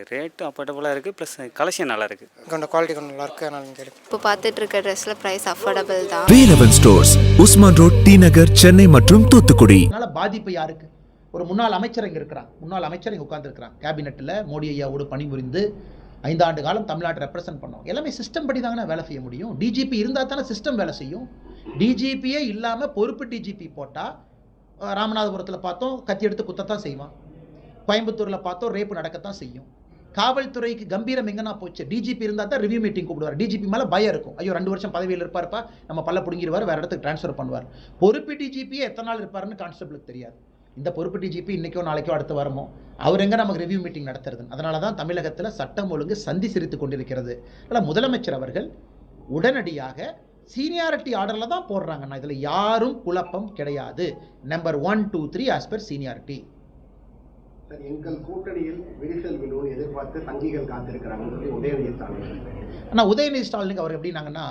ரேட்டும் அஃபோர்டபுளாக இருக்குது plus collection நல்லா இருக்குது கொஞ்சம் குவாலிட்டி கொஞ்சம் நல்லா இருக்குது அதனால் இப்போ பார்த்துட்டு இருக்க ட்ரெஸ்ஸில் ப்ரைஸ் அஃபோர்டபுள் தான் Velavan stores Usman road T Nagar Chennai மற்றும் தூத்துக்குடி. அதனால பாதிப்பு யாருக்கு? ஒரு முன்னாள் அமைச்சர் இங்கே இருக்கிறான். முன்னாள் அமைச்சர் இங்கே உட்காந்துருக்கிறான் கேபினெட்டில் மோடி ஐயாவோடு பணிபுரிந்து ஐந்தாண்டு காலம் தமிழ்நாட்டை ரெப்ரசென்ட் பண்ணோம் எல்லாமே சிஸ்டம் படி தானே வேலை செய்ய முடியும். டிஜிபி இருந்தால் தானே சிஸ்டம் வேலை செய்யும். டிஜிபியே இல்லாமல் பொறுப்பு டிஜிபி போட்டால் ராமநாதபுரத்தில் பார்த்தோம் கத்தி எடுத்து குத்தத்தான் செய்வான். கோயம்புத்தூரில் பார்த்தோம் ரேப்பு நடக்கத்தான் செய்யும். காவல்துறைக்கு கம்பீரம் எங்கன்னா போச்சு. டிஜிபி இருந்தால் தான் ரிவ்யூ மீட்டிங் கூப்பிடுவார். டிஜிபி மேலே பயம் இருக்கும். ஐயோ ரெண்டு வருஷம் பதவியில் இருப்பார்ப்பா. நம்ம பல்ல பிடுங்கிடுவார் வேறு இடத்துக்கு ட்ரான்ஸ்ஃபர் பண்ணுவார். பொறுப்பு டிஜிபியே எத்தனை நாள் இருப்பாருன்னு கான்ஸ்டபிளுக்கு தெரியாது. இந்த பொறுப்பு டிஜிபி இன்னைக்கோ நாளைக்கோ அடுத்து வரமோ? அவர் எங்கே நமக்கு ரிவ்யூ மீட்டிங் நடத்துறது அதனால தான் தமிழகத்தில் சட்டம் ஒழுங்கு சந்தி சிரித்து கொண்டிருக்கிறது. அதனால் முதலமைச்சர் அவர்கள் உடனடியாக சீனியாரிட்டி ஆர்டரில் தான் போடுறாங்கண்ணா இதில் யாரும் குழப்பம் கிடையாது. Number one two three as per seniority எங்கள் கூட்டணியில் விரிசல் விழுவும் எதிர்பார்த்து சங்கிகள் காத்திருக்கிறாங்க உதயநிதி ஸ்டாலின் ஆனால் உதயநிதி ஸ்டாலினுக்கு அவர் எப்படின்னாங்கன்னா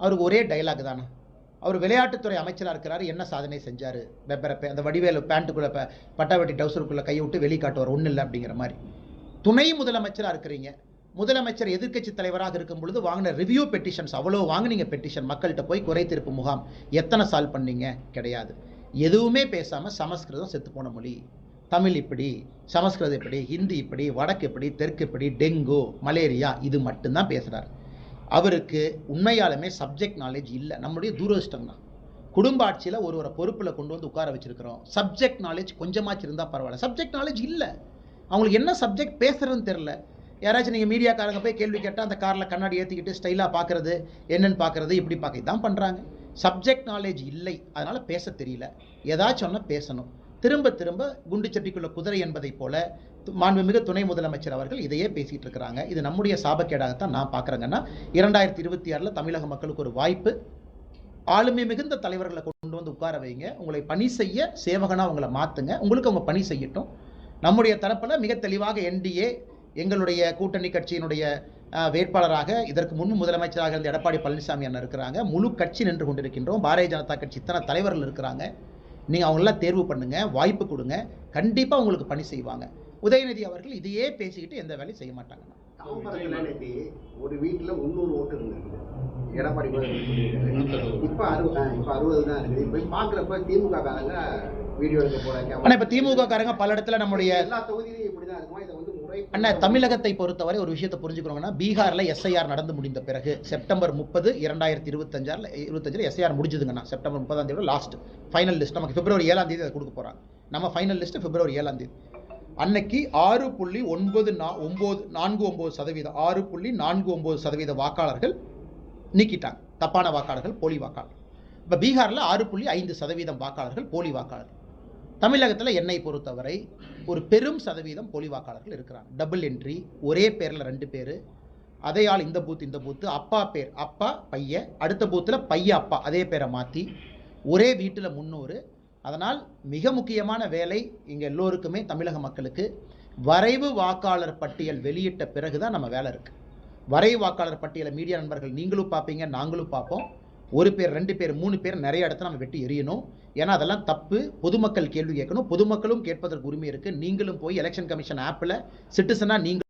அவருக்கு ஒரே டைலாக் தானே அவர் விளையாட்டுத்துறை அமைச்சராக இருக்கிறார் என்ன சாதனை செஞ்சார் வெப்பரப்பை அந்த வடிவேலு பேண்ட்டுக்குள்ளே ப பட்டாவட்டி டவுசருக்குள்ளே கையை விட்டு வெளி காட்டுவார் ஒன்றும் இல்லை அப்படிங்கிற மாதிரி. துணை முதலமைச்சராக இருக்கிறீங்க. முதலமைச்சர் எதிர்க்கட்சி தலைவராக இருக்கும் பொழுது வாங்கின ரிவ்யூ பெட்டிஷன்ஸ் அவ்வளோ வாங்குனீங்க பெட்டிஷன் மக்கள்கிட்ட போய் குறை தீர்ப்பு முகாம் எத்தனை சால்வ் பண்ணீங்க? கிடையாது. எதுவுமே பேசாமல் சமஸ்கிருதம் செத்து போன மொழி. தமிழ் இப்படி சமஸ்கிருதம் இப்படி ஹிந்தி இப்படி வடக்கு இப்படி தெற்கு இப்படி டெங்கு மலேரியா இது மட்டும்தான் பேசுகிறார் அவருக்கு உண்மையாலுமே சப்ஜெக்ட் நாலேஜ் இல்லை. நம்மளுடைய தூரதிஷ்டம் தான். குடும்ப ஆட்சியில் ஒரு ஒரு பொறுப்பில் கொண்டு வந்து உட்கார வச்சிருக்கிறோம். சப்ஜெக்ட் நாலேஜ் கொஞ்சமாச்சு இருந்தால் பரவாயில்ல. சப்ஜெக்ட் நாலேஜ் இல்லை. அவங்களுக்கு என்ன சப்ஜெக்ட் பேசுறதுன்னு தெரில யாராச்சும் நீங்கள் மீடியாக்காரங்க போய் கேள்வி கேட்டால் அந்த காரில் கண்ணாடி ஏற்றிக்கிட்டு ஸ்டைலாக பார்க்குறது என்னென்னு பார்க்குறது இப்படி பார்க்க இதான் பண்ணுறாங்க சப்ஜெக்ட் நாலேஜ் இல்லை. அதனால் பேச தெரியல. ஏதாச்சும் ஒன்று பேசணும். திரும்ப திரும்ப குண்டு சட்டிக்குள்ள குதிரை என்பதைப் போல து- மாண்புமிகு துணை முதலமைச்சர் அவர்கள் இதையே பேசிட்டு இருக்கிறாங்க. இது நம்முடைய சாபக்கேடாகத்தான் நான் பார்க்குறேங்கன்னா இரண்டாயிரத்தி இருபத்தி ஆறில் தமிழக மக்களுக்கு ஒரு வாய்ப்பு. ஆளுமை மிகுந்த தலைவர்களை கொண்டு வந்து உட்கார வைங்க. உங்களை பணி செய்ய சேவகனாக உங்களை மாற்றுங்க உங்களுக்கு அவங்க பணி செய்யட்டும். நம்முடைய தரப்பில் மிக தெளிவாக என்டிஏ எங்களுடைய கூட்டணி கட்சியினுடைய வேட்பாளராக இதற்கு முன் முதலமைச்சராக இருந்த எடப்பாடி பழனிசாமி அண்ணன் இருக்கிறாங்க. முழு கட்சி நின்று கொண்டிருக்கின்றோம். பாரதிய ஜனதா கட்சி இத்தனை தலைவர்கள் இருக்கிறாங்க. நீங்கள் அவங்களெல்லாம் தேர்வு பண்ணுங்க வாய்ப்பு கொடுங்க. கண்டிப்பாக உங்களுக்கு பணி செய்வாங்க. உதயநிதி அவர்கள் இதையே பேசிக்கிட்டு எந்த வேலையும் செய்ய மாட்டாங்க. ஒரு வீட்டில் முந்நூறு ஓட்டு இருந்தது. எடப்பாடி இப்போ அறுபது இப்போ அறுபது தான் இருக்குது. போய் பார்க்குறப்ப திமுக காரங்க வீடியோ எடுக்க போகிறாங்க ஆனால் இப்போ திமுக காரங்க பல இடத்துல நம்முடைய எல்லா தொகுதியிலையும் இப்படி தான் இருக்குமா? இதை வந்து அண்ணா தமிழகத்தை பொறுத்தவரை ஒரு விஷயத்தை புரிஞ்சுக்கணுங்கன்னா பீகாரில் எஸ்ஐஆர் நடந்து முடிந்த பிறகு செப்டம்பர் முப்பது இரண்டாயிரத்தி இருபத்தஞ்சாறில் இருபத்தஞ்சில் எஸ்ஐஆர் முடிஞ்சதுங்கண்ணா. செப்டம்பர் முப்பதாம் தேதி லாஸ்ட் ஃபைனல் லிஸ்ட் நமக்கு பிப்ரவரி ஏழாம் தேதி அதை கொடுக்க போகிறாங்க நம்ம ஃபைனல் லிஸ்ட் பிப்ரவரி ஏழாம் தேதி. அன்னைக்கு ஆறு புள்ளி ஒன்பது நா ஒம்பது நான்கு ஒம்பது சதவீதம் ஆறு புள்ளி நான்கு ஒம்பது சதவீத வாக்காளர்கள் நீக்கிட்டாங்க. தப்பான வாக்காளர்கள் போலி வாக்காளர் இப்போ பீகாரில் ஆறு புள்ளி ஐந்து சதவீதம் வாக்காளர்கள் போலி வாக்காளர்கள். தமிழகத்தில் என்னை பொறுத்தவரை ஒரு பெரும் சதவீதம் போலி வாக்காளர்கள் இருக்கிறாங்க. டபுள் என்ட்ரி ஒரே பேரில் ரெண்டு பேர். அதே ஆள் இந்த பூத் இந்த பூத்து அப்பா பேர் அப்பா பையன் அடுத்த பூத்தில் பையன் அப்பா. அதே பேரை மாற்றி ஒரே வீட்டில் முந்நூறு அதனால் மிக முக்கியமான வேலை இங்கே எல்லோருக்குமே தமிழக மக்களுக்கு. வரைவு வாக்காளர் பட்டியல் வெளியிட்ட பிறகு தான் நம்ம வேலை இருக்குது வரைவு வாக்காளர் பட்டியலை மீடியா நண்பர்கள் நீங்களும் பார்ப்பீங்க நாங்களும் பார்ப்போம். ஒரு பேர் ரெண்டு பேர் மூணு பேர் நிறைய இடத்துல நம்ம வெட்டி எரியணும் ஏன்னா அதெல்லாம் தப்பு. பொதுமக்கள் கேள்வி கேட்கணும். பொதுமக்களும் கேட்பதற்கு உரிமை இருக்குது நீங்களும் போய் எலெக்ஷன் கமிஷன் ஆப்பில் சிட்டிசனாக நீங்கள்